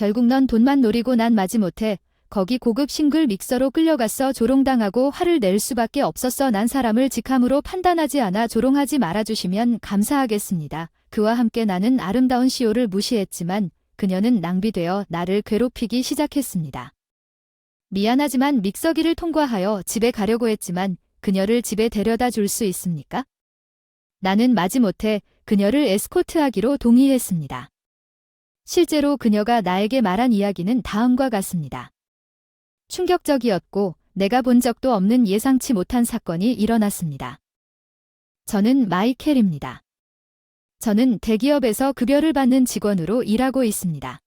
결국 넌 돈만 노리고 난 마지못해 거기 고급 싱글 믹서로 끌려갔어 조롱당하고 화를 낼 수밖에 없었어 난 사람을 직함으로 판단하지 않아 조롱하지 말아주시면 감사하겠습니다. 그와 함께 나는 아름다운 시오를 무시했지만 그녀는 낭비되어 나를 괴롭히기 시작했습니다. 미안하지만 믹서기를 통과하여 집에 가려고 했지만 그녀를 집에 데려다 줄 수 있습니까? 나는 마지못해 그녀를 에스코트하기로 동의했습니다. 실제로 그녀가 나에게 말한 이야기는 다음과 같습니다. 충격적이었고 내가 본 적도 없는 예상치 못한 사건이 일어났습니다. 저는 마이켈입니다. 저는 대기업에서 급여를 받는 직원으로 일하고 있습니다.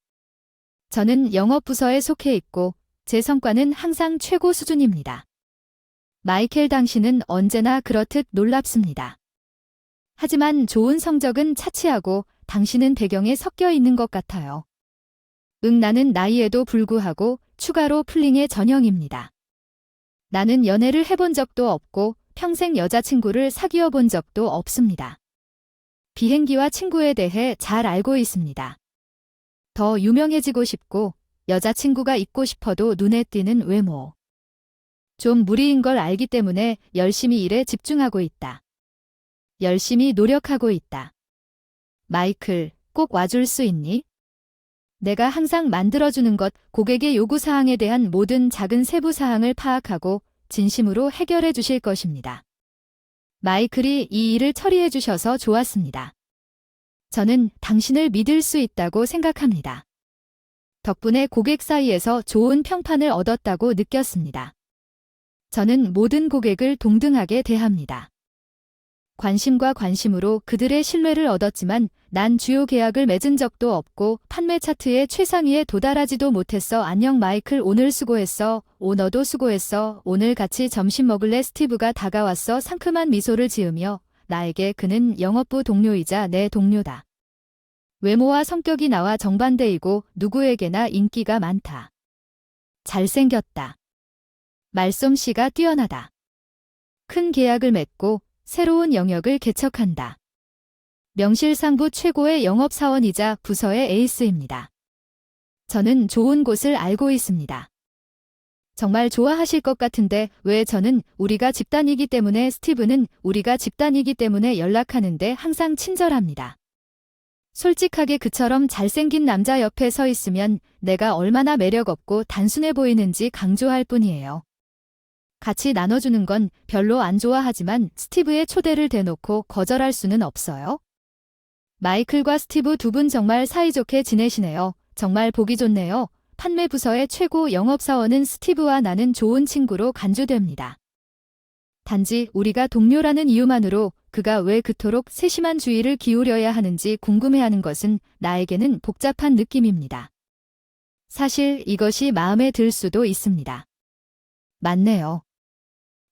저는 영업부서에 속해 있고 제 성과는 항상 최고 수준입니다. 마이켈 당신은 언제나 그렇듯 놀랍습니다. 하지만 좋은 성적은 차치하고 당신은 배경에 섞여 있는 것 같아요. 응, 나는 나이에도 불구하고 추가로 풀링의 전형입니다. 나는 연애를 해본 적도 없고 평생 여자친구를 사귀어 본 적도 없습니다. 비행기와 친구에 대해 잘 알고 있습니다. 더 유명해지고 싶고 여자친구가 있고 싶어도 눈에 띄는 외모. 좀 무리인 걸 알기 때문에 열심히 일에 집중하고 있다. 열심히 노력하고 있다. 마이클, 꼭 와줄 수 있니? 내가 항상 만들어주는 것, 고객의 요구사항에 대한 모든 작은 세부사항을 파악하고 진심으로 해결해 주실 것입니다. 마이클이 이 일을 처리해 주셔서 좋았습니다. 저는 당신을 믿을 수 있다고 생각합니다. 덕분에 고객 사이에서 좋은 평판을 얻었다고 느꼈습니다. 저는 모든 고객을 동등하게 대합니다. 관심과 관심으로 그들의 신뢰를 얻었지만 난 주요 계약을 맺은 적도 없고 판매 차트의 최상위에 도달하지도 못했어. 안녕 마이클 오늘 수고했어. 오너도 수고했어. 오늘 같이 점심 먹을래 스티브가 다가왔어. 상큼한 미소를 지으며 나에게 그는 영업부 동료이자 내 동료다. 외모와 성격이 나와 정반대이고 누구에게나 인기가 많다. 잘생겼다. 말솜씨가 뛰어나다. 큰 계약을 맺고 새로운 영역을 개척한다. 명실상부 최고의 영업사원이자 부서의 에이스입니다. 저는 좋은 곳을 알고 있습니다. 정말 좋아하실 것 같은데 왜 저는 우리가 집단이기 때문에 스티브는 우리가 집단이기 때문에 연락하는데 항상 친절합니다. 솔직하게 그처럼 잘생긴 남자 옆에 서 있으면 내가 얼마나 매력 없고 단순해 보이는지 강조할 뿐이에요. 같이 나눠주는 건 별로 안 좋아하지만 스티브의 초대를 대놓고 거절할 수는 없어요. 마이클과 스티브 두 분 정말 사이좋게 지내시네요. 정말 보기 좋네요. 판매 부서의 최고 영업사원은 스티브와 나는 좋은 친구로 간주됩니다. 단지 우리가 동료라는 이유만으로 그가 왜 그토록 세심한 주의를 기울여야 하는지 궁금해하는 것은 나에게는 복잡한 느낌입니다. 사실 이것이 마음에 들 수도 있습니다. 맞네요.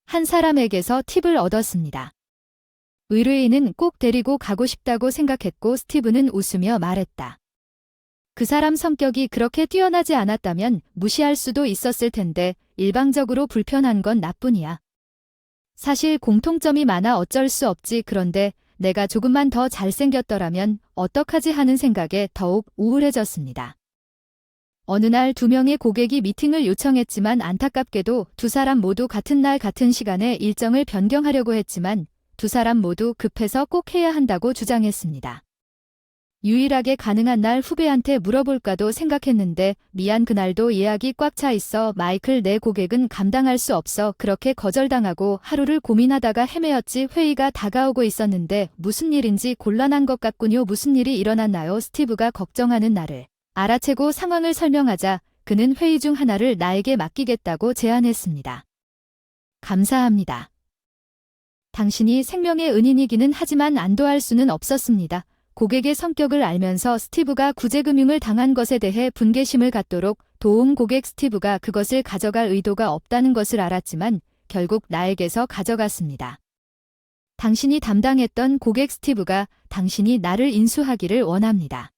한 사람에게서 팁을 얻었습니다. 의뢰인은 꼭 데리고 가고 싶다고 생각했고 스티브는 웃으며 말했다. 그 사람 성격이 그렇게 뛰어나지 않았다면 무시할 수도 있었을 텐데 일방적으로 불편한 건 나뿐이야. 사실 공통점이 많아 어쩔 수 없지 그런데 내가 조금만 더 잘생겼더라면 어떡하지 하는 생각에 더욱 우울해졌습니다. 어느 날 두 명의 고객이 미팅을 요청했지만 안타깝게도 두 사람 모두 같은 날 같은 시간에 일정을 변경하려고 했지만 두 사람 모두 급해서 꼭 해야 한다고 주장했습니다. 유일하게 가능한 날 후배한테 물어볼까도 생각했는데 미안 그날도 예약이 꽉 차 있어 마이클 내 고객은 감당할 수 없어 그렇게 거절당하고 하루를 고민하다가 헤매었지 회의가 다가오고 있었는데 무슨 일인지 곤란한 것 같군요 무슨 일이 일어났나요 스티브가 걱정하는 나를 알아채고 상황을 설명하자 그는 회의 중 하나를 나에게 맡기겠다고 제안했습니다. 감사합니다. 당신이 생명의 은인이기는 하지만 안도할 수는 없었습니다. 고객의 성격을 알면서 스티브가 구제금융을 당한 것에 대해 분개심을 갖도록 도움 고객 스티브가 그것을 가져갈 의도가 없다는 것을 알았지만 결국 나에게서 가져갔습니다. 당신이 담당했던 고객 스티브가 당신이 나를 인수하기를 원합니다.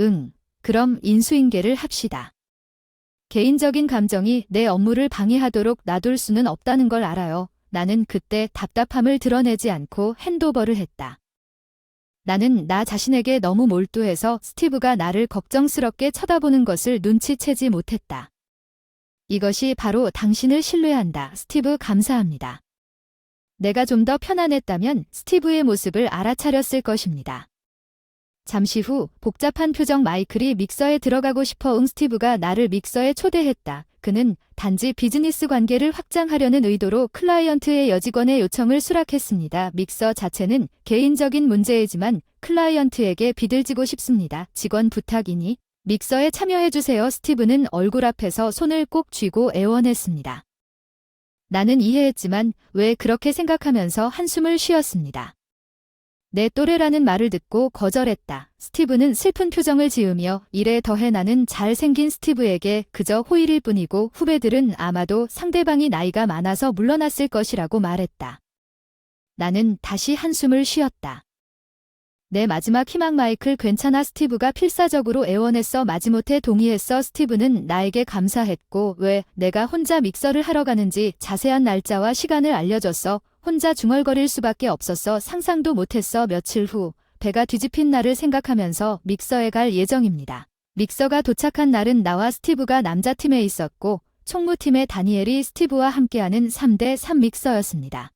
응, 그럼 인수인계를 합시다. 개인적인 감정이 내 업무를 방해하도록 놔둘 수는 없다는 걸 알아요. 나는 그때 답답함을 드러내지 않고 핸도버를 했다. 나는 나 자신에게 너무 몰두해서 스티브가 나를 걱정스럽게 쳐다보는 것을 눈치채지 못했다. 이것이 바로 당신을 신뢰한다. 스티브 감사합니다. 내가 좀 더 편안했다면 스티브의 모습을 알아차렸을 것입니다. 잠시 후 복잡한 표정 마이클이 믹서에 들어가고 싶어 응 스티브가 나를 믹서에 초대했다. 그는 단지 비즈니스 관계를 확장하려는 의도로 클라이언트의 여직원의 요청을 수락했습니다. 믹서 자체는 개인적인 문제이지만 클라이언트에게 비들지고 싶습니다. 직원 부탁이니 믹서에 참여해주세요. 스티브는 얼굴 앞에서 손을 꼭 쥐고 애원했습니다. 나는 이해했지만 왜 그렇게 생각하면서 한숨을 쉬었습니다. 내 또래라는 말을 듣고 거절했다. 스티브는 슬픈 표정을 지으며 이래 더해 나는 잘생긴 스티브에게 그저 호의일 뿐이고 후배들은 아마도 상대방이 나이가 많아서 물러났을 것이라고 말했다. 나는 다시 한숨을 쉬었다. 내 마지막 희망 마이클 괜찮아 스티브가 필사적으로 애원했어 마지못해 동의했어 스티브는 나에게 감사했고 왜 내가 혼자 믹서를 하러 가는지 자세한 날짜와 시간을 알려줬어 혼자 중얼거릴 수밖에 없었어 상상도 못했어 며칠 후 배가 뒤집힌 날을 생각하면서 믹서에 갈 예정입니다. 믹서가 도착한 날은 나와 스티브가 남자팀에 있었고 총무팀의 다니엘이 스티브와 함께하는 3대 3 믹서였습니다.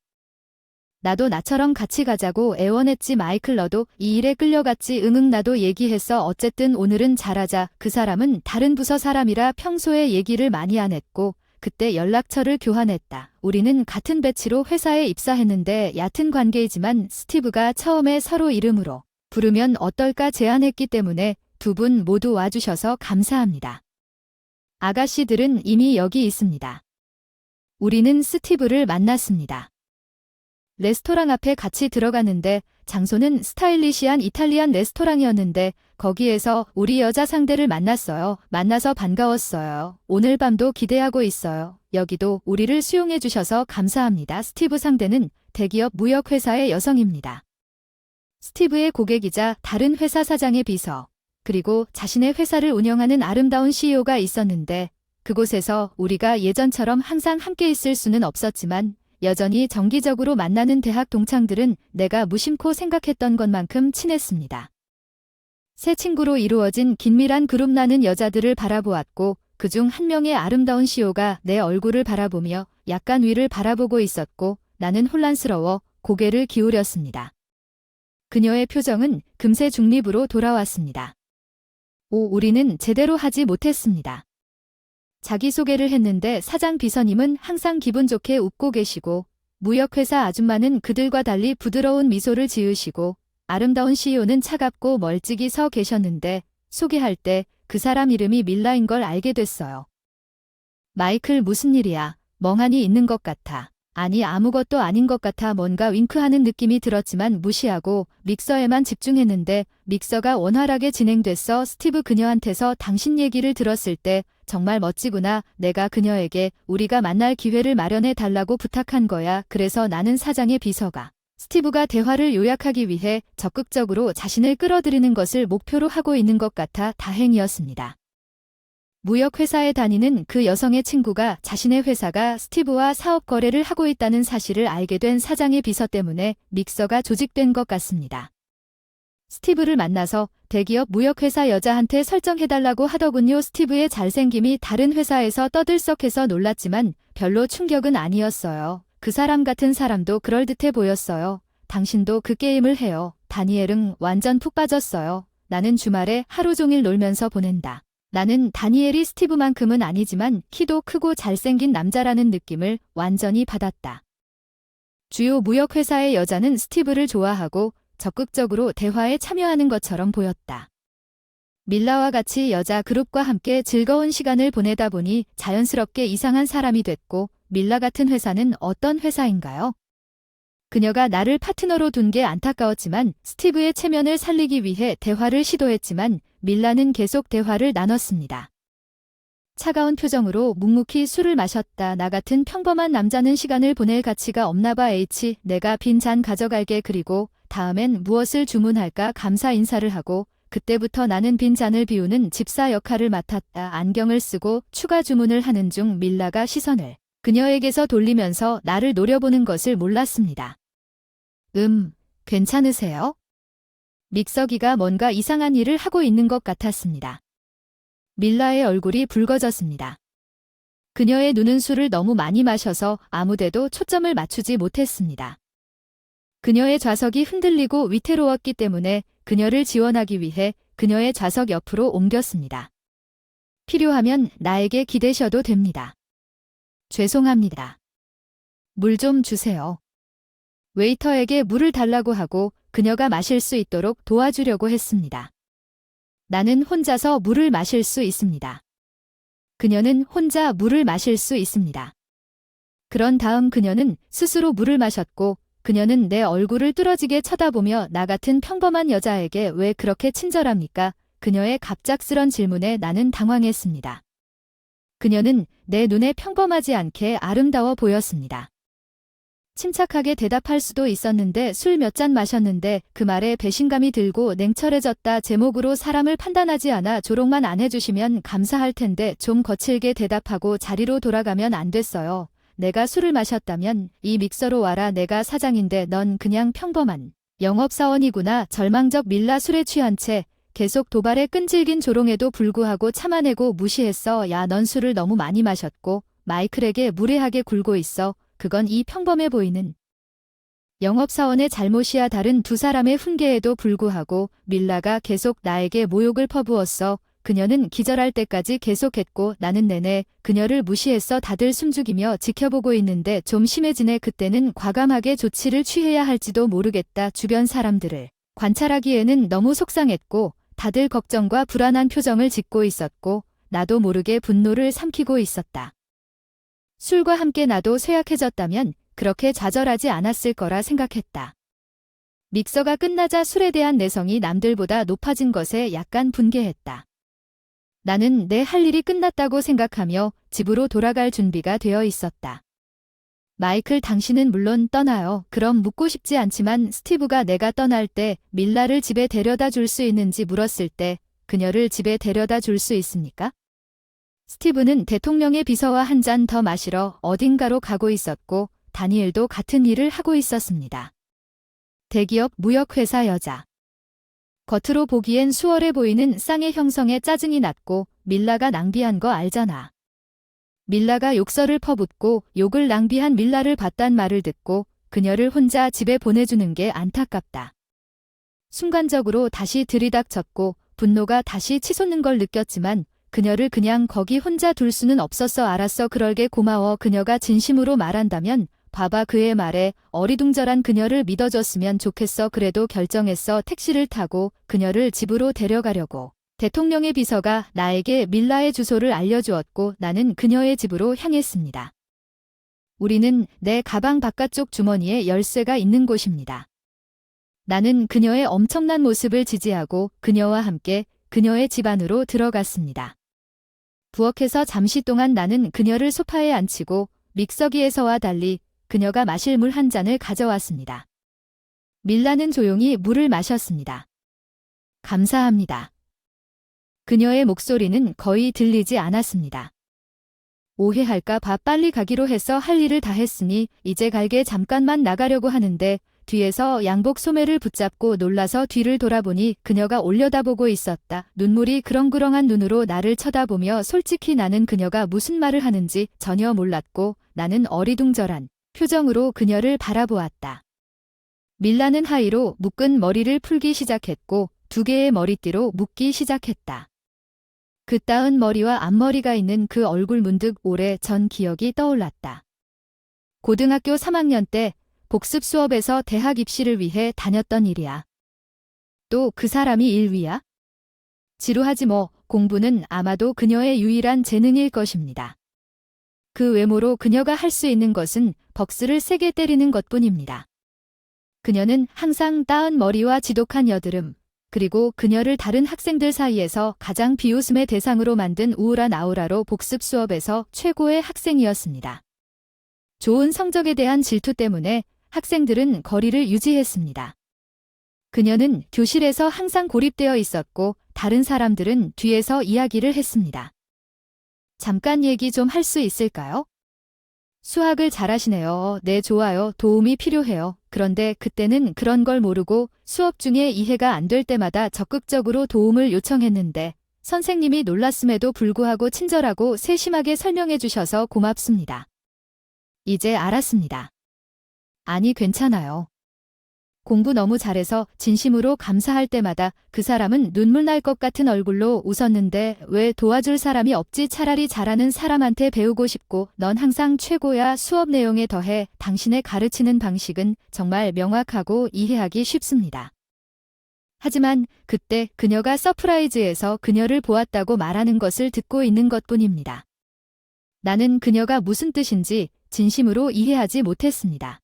나도 나처럼 같이 가자고 애원했지 마이클 너도 이 일에 끌려갔지 응응 나도 얘기했어 어쨌든 오늘은 잘하자 그 사람은 다른 부서 사람이라 평소에 얘기를 많이 안 했고 그때 연락처를 교환했다. 우리는 같은 배치로 회사에 입사했는데 얕은 관계이지만 스티브가 처음에 서로 이름으로 부르면 어떨까 제안했기 때문에 두 분 모두 와주셔서 감사합니다. 아가씨들은 이미 여기 있습니다. 우리는 스티브를 만났습니다. 레스토랑 앞에 같이 들어가는데 장소는 스타일리시한 이탈리안 레스토랑이었는데 거기에서 우리 여자 상대를 만났어요. 만나서 반가웠어요. 오늘 밤도 기대하고 있어요. 여기도 우리를 수용해 주셔서 감사합니다. 스티브 상대는 대기업 무역회사의 여성입니다. 스티브의 고객이자 다른 회사 사장의 비서, 그리고 자신의 회사를 운영하는 아름다운 CEO가 있었는데 그곳에서 우리가 예전처럼 항상 함께 있을 수는 없었지만 여전히 정기적으로 만나는 대학 동창들은 내가 무심코 생각했던 것만큼 친했습니다. 새 친구로 이루어진 긴밀한 그룹 나는 여자들을 바라보았고 그 중 한 명의 아름다운 시오가 내 얼굴을 바라보며 약간 위를 바라보고 있었고 나는 혼란스러워 고개를 기울였습니다. 그녀의 표정은 금세 중립으로 돌아왔습니다. 오, 우리는 제대로 하지 못했습니다. 자기소개를 했는데 사장 비서님은 항상 기분 좋게 웃고 계시고 무역회사 아줌마는 그들과 달리 부드러운 미소를 지으시고 아름다운 CEO는 차갑고 멀찍이 서 계셨는데 소개할 때 그 사람 이름이 밀라인 걸 알게 됐어요. 마이클 무슨 일이야? 멍하니 있는 것 같아. 아니 아무것도 아닌 것 같아 뭔가 윙크하는 느낌이 들었지만 무시하고 믹서에만 집중했는데 믹서가 원활하게 진행됐어 스티브 그녀한테서 당신 얘기를 들었을 때 정말 멋지구나 내가 그녀에게 우리가 만날 기회를 마련해 달라고 부탁한 거야 그래서 나는 사장의 비서가 스티브가 대화를 요약하기 위해 적극적으로 자신을 끌어들이는 것을 목표로 하고 있는 것 같아 다행이었습니다. 무역회사에 다니는 그 여성의 친구가 자신의 회사가 스티브와 사업 거래를 하고 있다는 사실을 알게 된 사장의 비서 때문에 믹서가 조직된 것 같습니다. 스티브를 만나서 대기업 무역회사 여자한테 설정해달라고 하더군요. 스티브의 잘생김이 다른 회사에서 떠들썩해서 놀랐지만 별로 충격은 아니었어요. 그 사람 같은 사람도 그럴듯해 보였어요. 당신도 그 게임을 해요. 다니엘은 완전 푹 빠졌어요. 나는 주말에 하루 종일 놀면서 보낸다. 나는 다니엘이 스티브만큼은 아니지만 키도 크고 잘생긴 남자라는 느낌을 완전히 받았다. 주요 무역회사의 여자는 스티브를 좋아하고 적극적으로 대화에 참여하는 것처럼 보였다. 밀라와 같이 여자 그룹과 함께 즐거운 시간을 보내다 보니 자연스럽게 이상한 사람이 됐고 밀라 같은 회사는 어떤 회사인가요? 그녀가 나를 파트너로 둔 게 안타까웠지만 스티브의 체면을 살리기 위해 대화를 시도했지만 밀라는 계속 대화를 나눴습니다. 차가운 표정으로 묵묵히 술을 마셨다. 나 같은 평범한 남자는 시간을 보낼 가치가 없나봐 H. 내가 빈 잔 가져갈게 그리고 다음엔 무엇을 주문할까 감사 인사를 하고 그때부터 나는 빈 잔을 비우는 집사 역할을 맡았다. 안경을 쓰고 추가 주문을 하는 중 밀라가 시선을 그녀에게서 돌리면서 나를 노려보는 것을 몰랐습니다. 음, 괜찮으세요? 믹서기가 뭔가 이상한 일을 하고 있는 것 같았습니다. 밀라의 얼굴이 붉어졌습니다. 그녀의 눈은 술을 너무 많이 마셔서 아무데도 초점을 맞추지 못했습니다. 그녀의 좌석이 흔들리고 위태로웠기 때문에 그녀를 지원하기 위해 그녀의 좌석 옆으로 옮겼습니다. 필요하면 나에게 기대셔도 됩니다. 죄송합니다. 물 좀 주세요. 웨이터에게 물을 달라고 하고 그녀가 마실 수 있도록 도와주려고 했습니다. 나는 혼자서 물을 마실 수 있습니다. 그녀는 혼자 물을 마실 수 있습니다. 그런 다음 그녀는 스스로 물을 마셨고 그녀는 내 얼굴을 뚫어지게 쳐다보며 나 같은 평범한 여자에게 왜 그렇게 친절합니까? 그녀의 갑작스런 질문에 나는 당황했습니다. 그녀는 내 눈에 평범하지 않게 아름다워 보였습니다. 침착하게 대답할 수도 있었는데 술 몇 잔 마셨는데 그 말에 배신감이 들고 냉철해졌다 제목으로 사람을 판단하지 않아 조롱만 안 해주시면 감사할 텐데 좀 거칠게 대답하고 자리로 돌아가면 안 됐어요. 내가 술을 마셨다면 이 믹서로 와라 내가 사장인데 넌 그냥 평범한 영업사원이구나 절망적 밀라 술에 취한 채 계속 도발에 끈질긴 조롱에도 불구하고 참아내고 무시했어. 야 넌 술을 너무 많이 마셨고 마이클에게 무례하게 굴고 있어. 그건 이 평범해 보이는 영업사원의 잘못이야. 다른 두 사람의 훈계에도 불구하고 밀라가 계속 나에게 모욕을 퍼부었어. 그녀는 기절할 때까지 계속했고 나는 내내 그녀를 무시했어. 다들 숨죽이며 지켜보고 있는데 좀 심해지네. 그때는 과감하게 조치를 취해야 할지도 모르겠다. 주변 사람들을 관찰하기에는 너무 속상했고 다들 걱정과 불안한 표정을 짓고 있었고 나도 모르게 분노를 삼키고 있었다. 술과 함께 나도 쇠약해졌다면 그렇게 좌절하지 않았을 거라 생각했다. 믹서가 끝나자 술에 대한 내성이 남들보다 높아진 것에 약간 분개했다. 나는 내 할 일이 끝났다고 생각하며 집으로 돌아갈 준비가 되어 있었다. 마이클 당신은 물론 떠나요. 그럼 묻고 싶지 않지만 스티브가 내가 떠날 때 밀라를 집에 데려다 줄 수 있는지 물었을 때 그녀를 집에 데려다 줄 수 있습니까? 스티브는 대통령의 비서와 한 잔 더 마시러 어딘가로 가고 있었고 다니엘도 같은 일을 하고 있었습니다. 대기업 무역회사 여자. 겉으로 보기엔 수월해 보이는 쌍의 형성에 짜증이 났고 밀라가 낭비한 거 알잖아. 밀라가 욕설을 퍼붓고 욕을 낭비한 밀라를 봤단 말을 듣고 그녀를 혼자 집에 보내주는 게 안타깝다. 순간적으로 다시 들이닥쳤고 분노가 다시 치솟는 걸 느꼈지만 그녀를 그냥 거기 혼자 둘 수는 없었어 알았어 그럴게 고마워 그녀가 진심으로 말한다면 봐봐 그의 말에 어리둥절한 그녀를 믿어줬으면 좋겠어 그래도 결정했어 택시를 타고 그녀를 집으로 데려가려고 대통령의 비서가 나에게 밀라의 주소를 알려주었고 나는 그녀의 집으로 향했습니다. 우리는 내 가방 바깥쪽 주머니에 열쇠가 있는 곳입니다. 나는 그녀의 엄청난 모습을 지지하고 그녀와 함께 그녀의 집 안으로 들어갔습니다. 부엌에서 잠시 동안 나는 그녀를 소파에 앉히고 믹서기에서와 달리 그녀가 마실 물 한 잔을 가져왔습니다. 밀라는 조용히 물을 마셨습니다. 감사합니다. 그녀의 목소리는 거의 들리지 않았습니다. 오해할까 봐 빨리 가기로 해서 할 일을 다 했으니 이제 갈게 잠깐만 나가려고 하는데 뒤에서 양복 소매를 붙잡고 놀라서 뒤를 돌아보니 그녀가 올려다보고 있었다. 눈물이 그렁그렁한 눈으로 나를 쳐다보며 솔직히 나는 그녀가 무슨 말을 하는지 전혀 몰랐고 나는 어리둥절한 표정으로 그녀를 바라보았다. 밀라는 하이로 묶은 머리를 풀기 시작했고 두 개의 머리띠로 묶기 시작했다. 그 따은 머리와 앞머리가 있는 그 얼굴 문득 오래 전 기억이 떠올랐다. 고등학교 3학년 때 복습 수업에서 대학 입시를 위해 다녔던 일이야. 또 그 사람이 일위야? 지루하지 뭐, 공부는 아마도 그녀의 유일한 재능일 것입니다. 그 외모로 그녀가 할 수 있는 것은 벅스를 세게 때리는 것뿐입니다. 그녀는 항상 따은 머리와 지독한 여드름, 그리고 그녀를 다른 학생들 사이에서 가장 비웃음의 대상으로 만든 우울한 아우라로 복습 수업에서 최고의 학생이었습니다. 좋은 성적에 대한 질투 때문에 학생들은 거리를 유지했습니다. 그녀는 교실에서 항상 고립되어 있었고 다른 사람들은 뒤에서 이야기를 했습니다. 잠깐 얘기 좀 할 수 있을까요? 수학을 잘하시네요. 네, 좋아요. 도움이 필요해요. 그런데 그때는 그런 걸 모르고 수업 중에 이해가 안 될 때마다 적극적으로 도움을 요청했는데 선생님이 놀랐음에도 불구하고 친절하고 세심하게 설명해 주셔서 고맙습니다. 이제 알았습니다. 아니, 괜찮아요. 공부 너무 잘해서 진심으로 감사할 때마다 그 사람은 눈물 날 것 같은 얼굴로 웃었는데 왜 도와줄 사람이 없지 차라리 잘하는 사람한테 배우고 싶고 넌 항상 최고야 수업 내용에 더해 당신의 가르치는 방식은 정말 명확하고 이해하기 쉽습니다. 하지만 그때 그녀가 서프라이즈에서 그녀를 보았다고 말하는 것을 듣고 있는 것 뿐입니다. 나는 그녀가 무슨 뜻인지 진심으로 이해하지 못했습니다.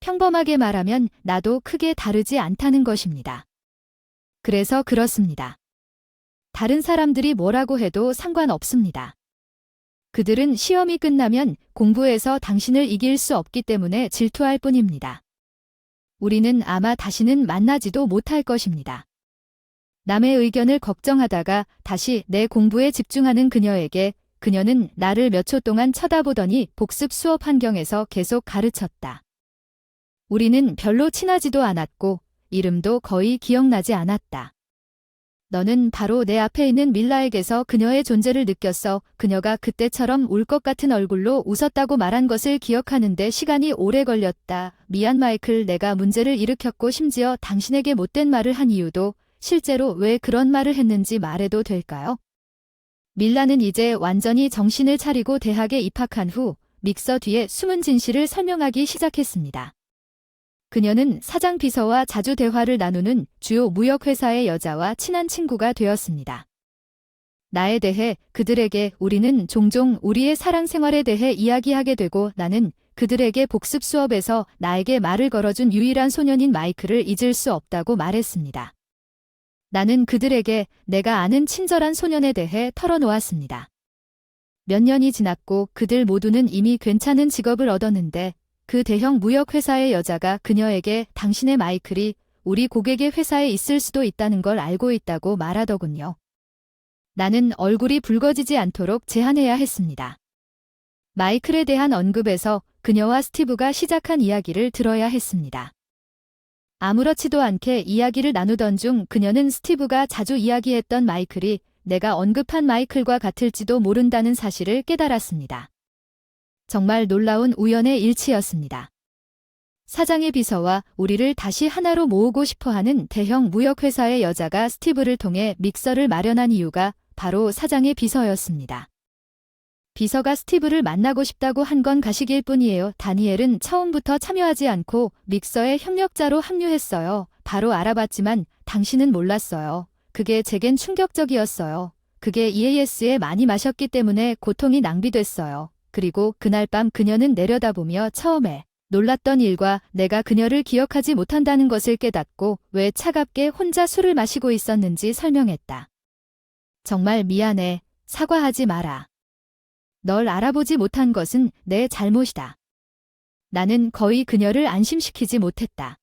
평범하게 말하면 나도 크게 다르지 않다는 것입니다. 그래서 그렇습니다. 다른 사람들이 뭐라고 해도 상관없습니다. 그들은 시험이 끝나면 공부에서 당신을 이길 수 없기 때문에 질투할 뿐입니다. 우리는 아마 다시는 만나지도 못할 것입니다. 남의 의견을 걱정하다가 다시 내 공부에 집중하는 그녀에게 그녀는 나를 몇 초 동안 쳐다보더니 복습 수업 환경에서 계속 가르쳤다. 우리는 별로 친하지도 않았고 이름도 거의 기억나지 않았다. 너는 바로 내 앞에 있는 밀라에게서 그녀의 존재를 느꼈어. 그녀가 그때처럼 울 것 같은 얼굴로 웃었다고 말한 것을 기억하는데 시간이 오래 걸렸다. 미안 마이클 내가 문제를 일으켰고 심지어 당신에게 못된 말을 한 이유도 실제로 왜 그런 말을 했는지 말해도 될까요? 밀라는 이제 완전히 정신을 차리고 대학에 입학한 후 믹서 뒤에 숨은 진실을 설명하기 시작했습니다. 그녀는 사장 비서와 자주 대화를 나누는 주요 무역회사의 여자와 친한 친구가 되었습니다. 나에 대해 그들에게 우리는 종종 우리의 사랑 생활에 대해 이야기하게 되고 나는 그들에게 복습 수업에서 나에게 말을 걸어준 유일한 소년인 마이크를 잊을 수 없다고 말했습니다. 나는 그들에게 내가 아는 친절한 소년에 대해 털어놓았습니다. 몇 년이 지났고 그들 모두는 이미 괜찮은 직업을 얻었는데 그 대형 무역회사의 여자가 그녀에게 당신의 마이클이 우리 고객의 회사에 있을 수도 있다는 걸 알고 있다고 말하더군요. 나는 얼굴이 붉어지지 않도록 제한해야 했습니다. 마이클에 대한 언급에서 그녀와 스티브가 시작한 이야기를 들어야 했습니다. 아무렇지도 않게 이야기를 나누던 중 그녀는 스티브가 자주 이야기했던 마이클이 내가 언급한 마이클과 같을지도 모른다는 사실을 깨달았습니다. 정말 놀라운 우연의 일치였습니다. 사장의 비서와 우리를 다시 하나로 모으고 싶어 하는 대형 무역회사의 여자가 스티브를 통해 믹서를 마련한 이유가 바로 사장의 비서였습니다. 비서가 스티브를 만나고 싶다고 한 건 가식일 뿐이에요. 다니엘은 처음부터 참여하지 않고 믹서의 협력자로 합류했어요. 바로 알아봤지만 당신은 몰랐어요. 그게 제겐 충격적이었어요. 그게 EAS에 많이 마셨기 때문에 고통이 낭비됐어요. 그리고 그날 밤 그녀는 내려다보며 처음에 놀랐던 일과 내가 그녀를 기억하지 못한다는 것을 깨닫고 왜 차갑게 혼자 술을 마시고 있었는지 설명했다. 정말 미안해. 사과하지 마라. 널 알아보지 못한 것은 내 잘못이다. 나는 거의 그녀를 안심시키지 못했다.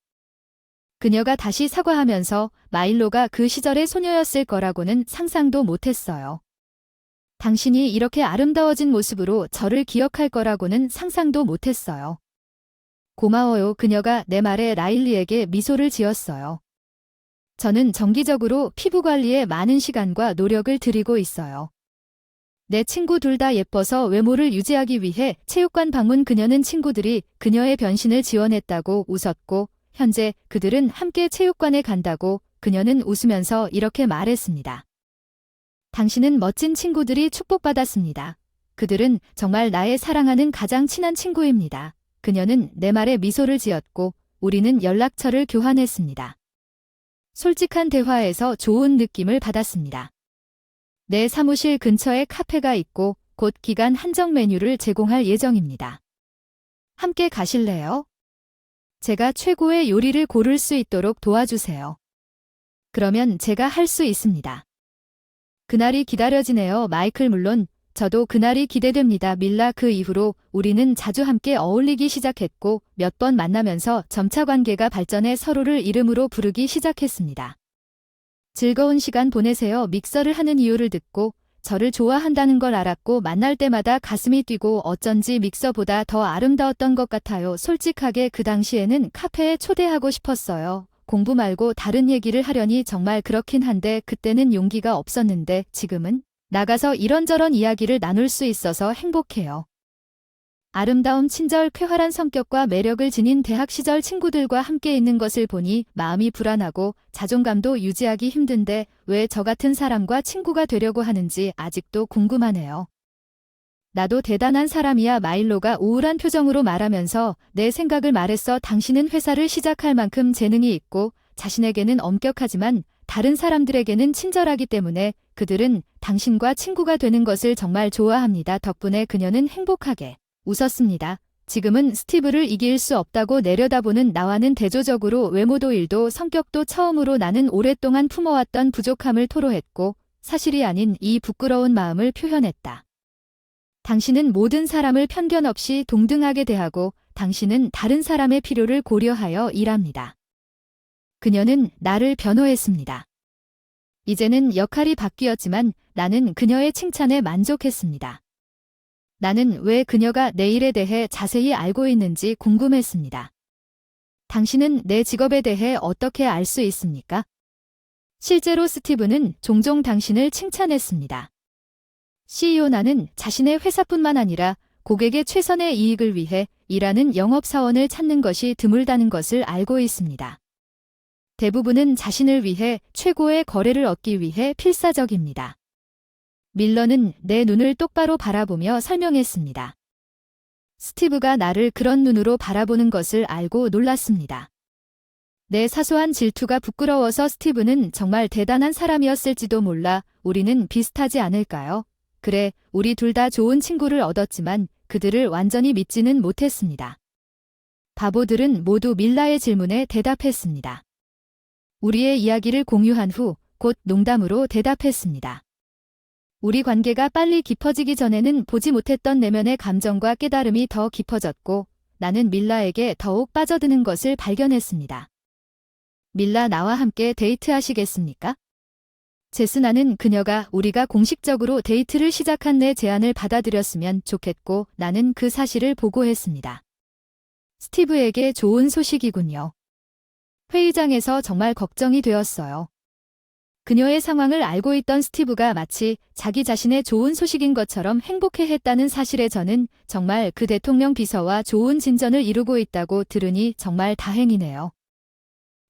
그녀가 다시 사과하면서 마일로가 그 시절의 소녀였을 거라고는 상상도 못했어요. 당신이 이렇게 아름다워진 모습으로 저를 기억할 거라고는 상상도 못했어요. 고마워요. 그녀가 내 말에 라일리에게 미소를 지었어요. 저는 정기적으로 피부 관리에 많은 시간과 노력을 들이고 있어요. 내 친구 둘 다 예뻐서 외모를 유지하기 위해 체육관 방문 그녀는 친구들이 그녀의 변신을 지원했다고 웃었고 현재 그들은 함께 체육관에 간다고 그녀는 웃으면서 이렇게 말했습니다. 당신은 멋진 친구들이 축복받았습니다. 그들은 정말 나의 사랑하는 가장 친한 친구입니다. 그녀는 내 말에 미소를 지었고 우리는 연락처를 교환했습니다. 솔직한 대화에서 좋은 느낌을 받았습니다. 내 사무실 근처에 카페가 있고 곧 기간 한정 메뉴를 제공할 예정입니다. 함께 가실래요? 제가 최고의 요리를 고를 수 있도록 도와주세요. 그러면 제가 할 수 있습니다. 그날이 기다려지네요. 마이클 물론 저도 그날이 기대됩니다. 밀라 그 이후로 우리는 자주 함께 어울리기 시작했고 몇 번 만나면서 점차 관계가 발전해 서로를 이름으로 부르기 시작했습니다. 즐거운 시간 보내세요. 믹서를 하는 이유를 듣고 저를 좋아한다는 걸 알았고 만날 때마다 가슴이 뛰고 어쩐지 믹서보다 더 아름다웠던 것 같아요. 솔직하게 그 당시에는 카페에 초대하고 싶었어요. 공부 말고 다른 얘기를 하려니 정말 그렇긴 한데 그때는 용기가 없었는데 지금은 나가서 이런저런 이야기를 나눌 수 있어서 행복해요. 아름다움, 친절, 쾌활한 성격과 매력을 지닌 대학 시절 친구들과 함께 있는 것을 보니 마음이 불안하고 자존감도 유지하기 힘든데 왜 저 같은 사람과 친구가 되려고 하는지 아직도 궁금하네요. 나도 대단한 사람이야 마일로가 우울한 표정으로 말하면서 내 생각을 말했어 당신은 회사를 시작할 만큼 재능이 있고 자신에게는 엄격하지만 다른 사람들에게는 친절하기 때문에 그들은 당신과 친구가 되는 것을 정말 좋아합니다. 덕분에 그녀는 행복하게 웃었습니다. 지금은 스티브를 이길 수 없다고 내려다보는 나와는 대조적으로 외모도 일도 성격도 처음으로 나는 오랫동안 품어왔던 부족함을 토로했고 사실이 아닌 이 부끄러운 마음을 표현했다. 당신은 모든 사람을 편견 없이 동등하게 대하고 당신은 다른 사람의 필요를 고려하여 일합니다. 그녀는 나를 변호했습니다. 이제는 역할이 바뀌었지만 나는 그녀의 칭찬에 만족했습니다. 나는 왜 그녀가 내 일에 대해 자세히 알고 있는지 궁금했습니다. 당신은 내 직업에 대해 어떻게 알 수 있습니까? 실제로 스티브는 종종 당신을 칭찬했습니다. CEO 나는 자신의 회사뿐만 아니라 고객의 최선의 이익을 위해 일하는 영업사원을 찾는 것이 드물다는 것을 알고 있습니다. 대부분은 자신을 위해 최고의 거래를 얻기 위해 필사적입니다. 밀러는 내 눈을 똑바로 바라보며 설명했습니다. 스티브가 나를 그런 눈으로 바라보는 것을 알고 놀랐습니다. 내 사소한 질투가 부끄러워서 스티브는 정말 대단한 사람이었을지도 몰라 우리는 비슷하지 않을까요? 그래, 우리 둘 다 좋은 친구를 얻었지만 그들을 완전히 믿지는 못했습니다. 바보들은 모두 밀라의 질문에 대답했습니다. 우리의 이야기를 공유한 후 곧 농담으로 대답했습니다. 우리 관계가 빨리 깊어지기 전에는 보지 못했던 내면의 감정과 깨달음이 더 깊어졌고 나는 밀라에게 더욱 빠져드는 것을 발견했습니다. 밀라 나와 함께 데이트하시겠습니까? 제스나는 그녀가 우리가 공식적으로 데이트를 시작한 내 제안을 받아들였으면 좋겠고 나는 그 사실을 보고했습니다. 스티브에게 좋은 소식이군요. 회의장에서 정말 걱정이 되었어요. 그녀의 상황을 알고 있던 스티브가 마치 자기 자신의 좋은 소식인 것처럼 행복해 했다는 사실에 저는 정말 그 대통령 비서와 좋은 진전을 이루고 있다고 들으니 정말 다행이네요.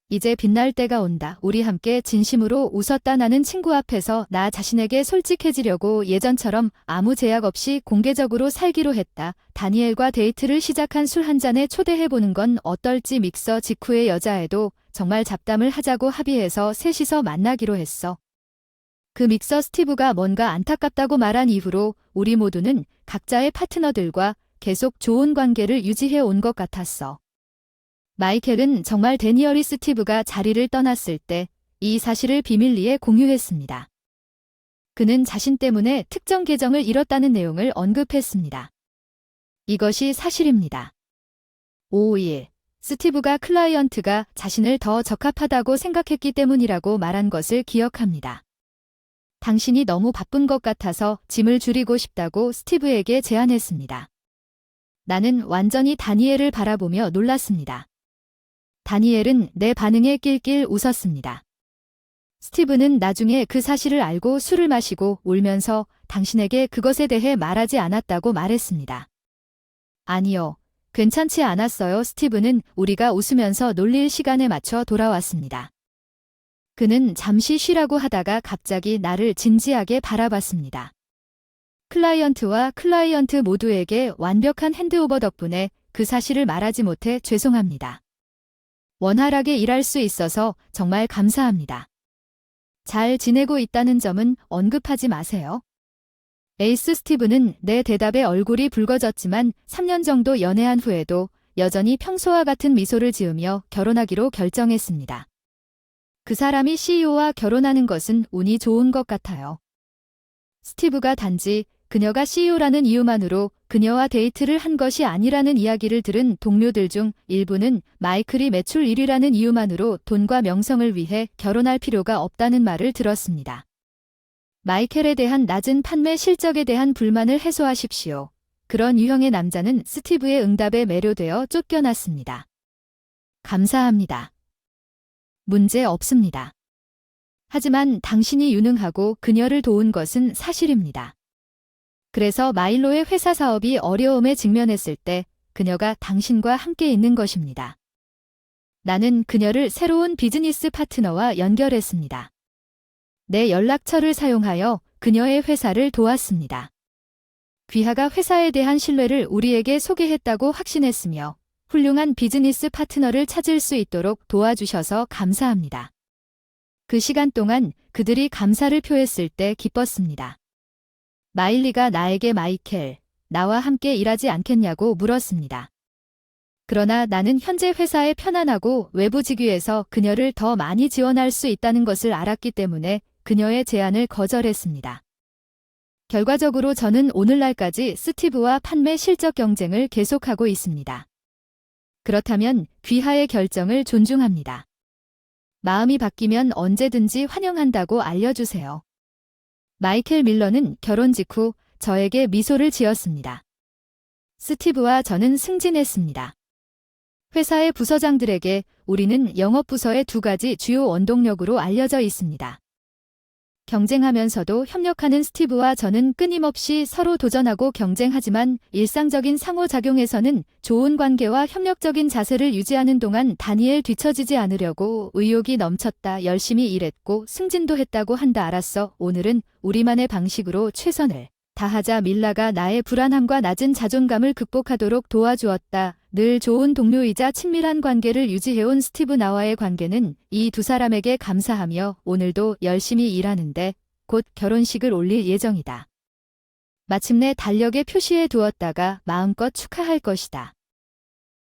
이제 빛날 때가 온다. 우리 함께 진심으로 웃었다 나는 친구 앞에서 나 자신에게 솔직해지려고 예전처럼 아무 제약 없이 공개적으로 살기로 했다. 다니엘과 데이트를 시작한 술 한 잔에 초대해보는 건 어떨지 믹서 직후의 여자애도 정말 잡담을 하자고 합의해서 셋이서 만나기로 했어. 그 믹서 스티브가 뭔가 안타깝다고 말한 이후로 우리 모두는 각자의 파트너들과 계속 좋은 관계를 유지해 온 것 같았어. 마이켈은 정말 데니얼이 스티브가 자리를 떠났을 때 이 사실을 비밀리에 공유했습니다. 그는 자신 때문에 특정 계정을 잃었다는 내용을 언급했습니다. 이것이 사실입니다. 5일 스티브가 클라이언트가 자신을 더 적합하다고 생각했기 때문이라고 말한 것을 기억합니다. 당신이 너무 바쁜 것 같아서 짐을 줄이고 싶다고 스티브에게 제안했습니다. 나는 완전히 다니엘을 바라보며 놀랐습니다. 다니엘은 내 반응에 낄낄 웃었습니다. 스티브는 나중에 그 사실을 알고 술을 마시고 울면서 당신에게 그것에 대해 말하지 않았다고 말했습니다. 아니요. 괜찮지 않았어요. 스티브는 우리가 웃으면서 놀릴 시간에 맞춰 돌아왔습니다. 그는 잠시 쉬라고 하다가 갑자기 나를 진지하게 바라봤습니다. 클라이언트와 클라이언트 모두에게 완벽한 핸드오버 덕분에 그 사실을 말하지 못해 죄송합니다. 원활하게 일할 수 있어서 정말 감사합니다. 잘 지내고 있다는 점은 언급하지 마세요. 에이스 스티브는 내 대답에 얼굴이 붉어졌지만 3년 정도 연애한 후에도 여전히 평소와 같은 미소를 지으며 결혼하기로 결정했습니다. 그 사람이 CEO와 결혼하는 것은 운이 좋은 것 같아요. 스티브가 단지 그녀가 CEO라는 이유만으로 그녀와 데이트를 한 것이 아니라는 이야기를 들은 동료들 중 일부는 마이클이 매출 1위라는 이유만으로 돈과 명성을 위해 결혼할 필요가 없다는 말을 들었습니다. 마이켈에 대한 낮은 판매 실적에 대한 불만을 해소하십시오. 그런 유형의 남자는 스티브의 응답에 매료되어 쫓겨났습니다. 감사합니다. 문제 없습니다. 하지만 당신이 유능하고 그녀를 도운 것은 사실입니다. 그래서 마일로의 회사 사업이 어려움에 직면했을 때 그녀가 당신과 함께 있는 것입니다. 나는 그녀를 새로운 비즈니스 파트너와 연결했습니다. 내 연락처를 사용하여 그녀의 회사를 도왔습니다. 귀하가 회사에 대한 신뢰를 우리에게 소개했다고 확신했으며 훌륭한 비즈니스 파트너를 찾을 수 있도록 도와주셔서 감사합니다. 그 시간 동안 그들이 감사를 표했을 때 기뻤습니다. 마일리가 나에게 마이켈, 나와 함께 일하지 않겠냐고 물었습니다. 그러나 나는 현재 회사에 편안하고 외부 직위에서 그녀를 더 많이 지원할 수 있다는 것을 알았기 때문에 그녀의 제안을 거절했습니다. 결과적으로 저는 오늘날까지 스티브와 판매 실적 경쟁을 계속하고 있습니다. 그렇다면 귀하의 결정을 존중합니다. 마음이 바뀌면 언제든지 환영한다고 알려주세요. 마이켈 밀러는 결혼 직후 저에게 미소를 지었습니다. 스티브와 저는 승진했습니다. 회사의 부서장들에게 우리는 영업부서의 두 가지 주요 원동력으로 알려져 있습니다. 경쟁하면서도 협력하는 스티브와 저는 끊임없이 서로 도전하고 경쟁하지만 일상적인 상호작용에서는 좋은 관계와 협력적인 자세를 유지하는 동안 다니엘 뒤처지지 않으려고 의욕이 넘쳤다 열심히 일했고 승진도 했다고 한다 알았어. 오늘은 우리만의 방식으로 최선을 다하자 밀라가 나의 불안함과 낮은 자존감을 극복하도록 도와주었다. 늘 좋은 동료이자 친밀한 관계를 유지해온 스티브 나와의 관계는 이 두 사람에게 감사하며 오늘도 열심히 일하는데 곧 결혼식을 올릴 예정이다. 마침내 달력에 표시해 두었다가 마음껏 축하할 것이다.